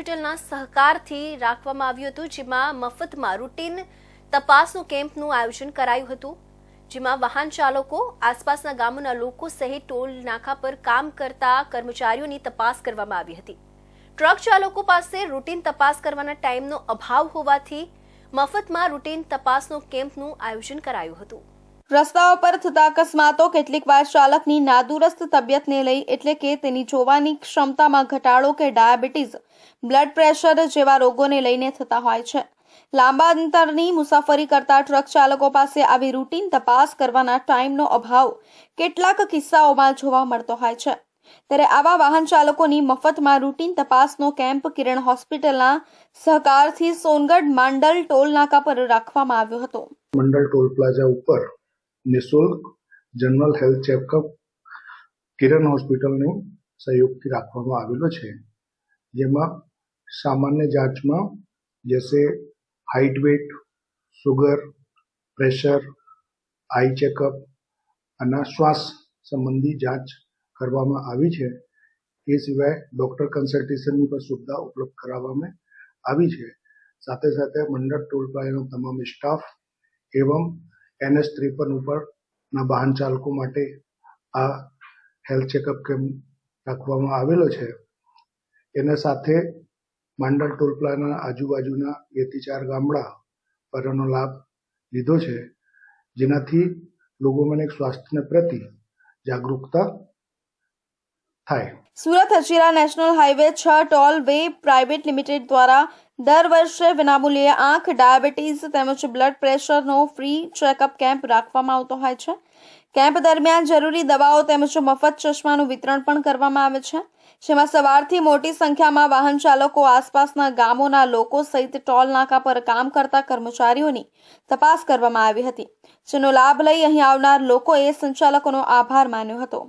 હોસ્પિટલના સહકારથી રાખવામાં આવ્યું હતું, જેમાં મફતમાં રૂટીન તપાસનું કેમ્પનું આયોજન કરાયું હતું, જેમાં વાહન ચાલકો, આસપાસના ગામોના લોકો સહિત ટોલ નાકા પર કામ કરતા કર્મચારીઓની તપાસ કરવામાં આવી હતી. ટ્રક ચાલકો પાસે રૂટીન તપાસ કરવાના ટાઈમનો અભાવ હોવાથી મફતમાં રૂટીન તપાસનો કેમ્પનું આયોજન કરાયું હતું. રસ્તાઓ પર થતા અકસ્માતો કેટલીક વાર ચાલકની નાદુરસ્ત તબિયતને લઈ એટલે કે તેની જોવાની ક્ષમતામાં ઘટાડો કે ડાયાબિટીસ, બ્લડ પ્રેશર જેવા રોગોને લઈને થતા હોય છે. લાંબા અંતરની મુસાફરી કરતા ટ્રક ચાલકો પાસે આવી રૂટીન તપાસ કરવાના ટાઈમનો અભાવ કેટલાક કિસ્સાઓમાં જોવા મળતો હોય છે. ત્યારે આવા વાહન ચાલકોની મફતમાં રૂટીન તપાસનો કેમ્પ કિરણ હોસ્પિટલના સહકારથી સોનગઢ માંડલ ટોલ નાકા પર રાખવામાં આવ્યો હતો. મંડળ ટોલ પ્લાઝા ઉપર નિઃશુલ્ક જનરલ હેલ્થ ચેકઅપ કિરણ હોસ્પિટલની સહયોગથી રાખવામાં આવેલો છે. જેમાં સામાન્ય જાંચમાં જૈસે height weight sugar, pressure, eye checkup અને શ્વાસ સંબંધી જાંચ કરવામાં આવી છે. એ સિવાય ડૉક્ટર કન્સલ્ટેશનની પણ સુવિધા ઉપલબ્ધ કરાવવામાં આવી છે. સાથે સાથે મંડળ ટોલ પ્લાઝાનો તમામ સ્ટાફ એવં એનએસ ત્રેપન ઉપરના વાહન ચાલકો માટે આ હેલ્થ ચેકઅપ કેમ્પ રાખવામાં આવેલો છે. એના સાથે માંડલ ટોલ પ્લાના આજુબાજુના બેથી ચાર ગામડા પર એનો લાભ લીધો છે. જેનાથી લોકોમાં એક સ્વાસ્થ્યને પ્રતિ જાગૃતતા થાય. સુરત હજીરા નેશનલ હાઈવે છ ટોલ વે પ્રાઇવેટ લિમિટેડ દ્વારા દર વર્ષે વિનામૂલ્યે આંખ, ડાયાબિટીસ તેમજ બ્લડ પ્રેશરનો ફ્રી ચેકઅપ કેમ્પ રાખવામાં આવતો હોય છે. કેમ્પ દરમિયાન જરૂરી દવાઓ તેમજ મફત ચશ્માનું વિતરણ પણ કરવામાં આવે છે. જેમાં સવારથી મોટી સંખ્યામાં વાહન ચાલકો, આસપાસના ગામોના લોકો સહિત ટોલ નાકા પર કામ કરતા કર્મચારીઓની તપાસ કરવામાં આવી હતી, જેનો લાભ લઈ અહીં આવનાર લોકોએ સંચાલકોનો આભાર માન્યો હતો.